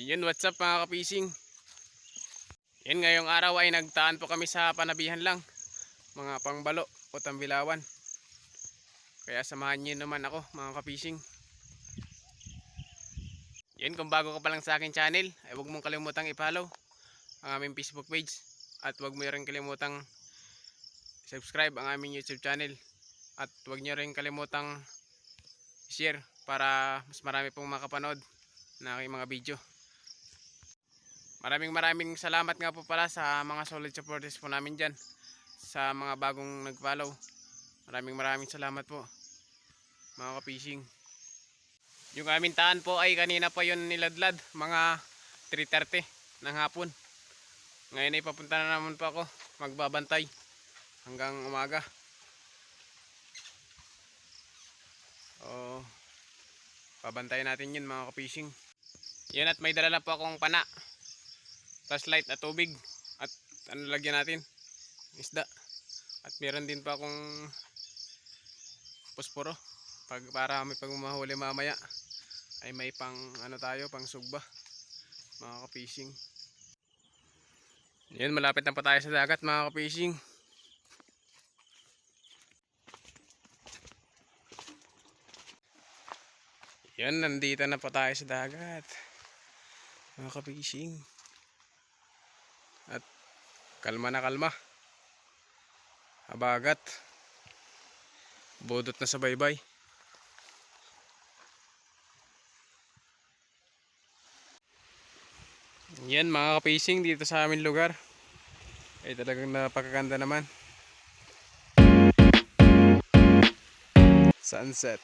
yun, what's up mga kapising? Yan, ngayong araw ay nagtaan po kami sa panabihan lang. Mga pangbalo o tambilawan. Kaya samahan niyo naman ako mga kapising. Yan, kung bago ka pa lang sa akin channel, ay huwag mong kalimutang i-follow ang aming Facebook page. At huwag mo rin kalimutang subscribe ang aming YouTube channel. At huwag niyo rin kalimutang share para mas marami pong makapanood na aking mga video. Maraming maraming salamat nga po pala sa mga solid supporters po namin dyan. Sa mga bagong nag-follow. Maraming maraming salamat po. Mga kapishing. Yung aming taan po ay kanina pa yon niladlad. Mga 3.30 ng hapon. Ngayon ay papunta na naman po ako. Magbabantay. Hanggang umaga. Oh, pabantayan natin yun mga kapishing. Yan at may dala na po akong pana. Flashlight at tubig. At ano lagyan natin? Isda. At meron din pa akong posporo. Pag, para may pagmamahuli mamaya ay may pang ano tayo, pang sugba. Mga kapishing. Yan, malapit na pa tayo sa dagat mga kapishing. Yan, nandito na pa tayo sa dagat. Mga kapishing. At kalma na kalma. Habagat. Budot na sa baybay. Yan mga kapishing dito sa aming lugar. Ay talagang napakaganda naman. Sunset.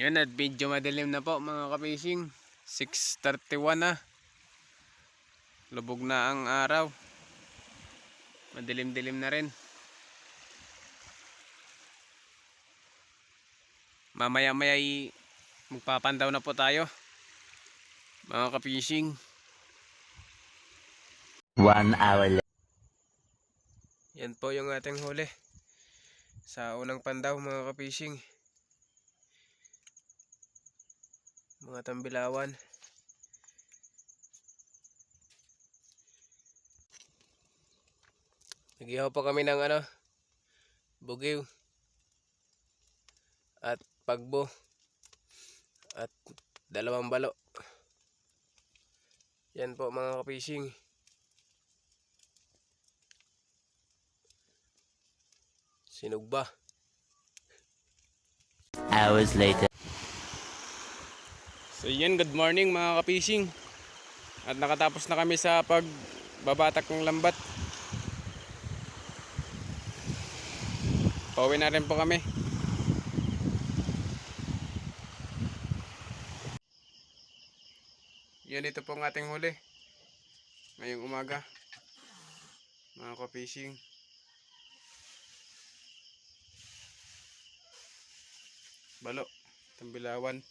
Yun at medyo madilim na po mga kapishing. 6.31 na. Lubog na ang araw. Madilim-dilim na rin. Mamaya-maya ay magpapandaw na po tayo. Mga kapishing. One hour later. Yan po yung ating huli. Sa unang pandaw mga kapishing. Mga tambilawan. Nagihaw pa kami ng ano, bugiw. At pagbo. At dalawang balo. Yan po mga kapishing. Sinugba. Hours later. So yan, good morning mga kapising. At nakatapos na kami sa pagbabatak ng lambat. Pauwi na rin po kami. Yan ito po ang ating huli. Ngayong umaga. Mga ka-fishing. Balo. Tambilawan.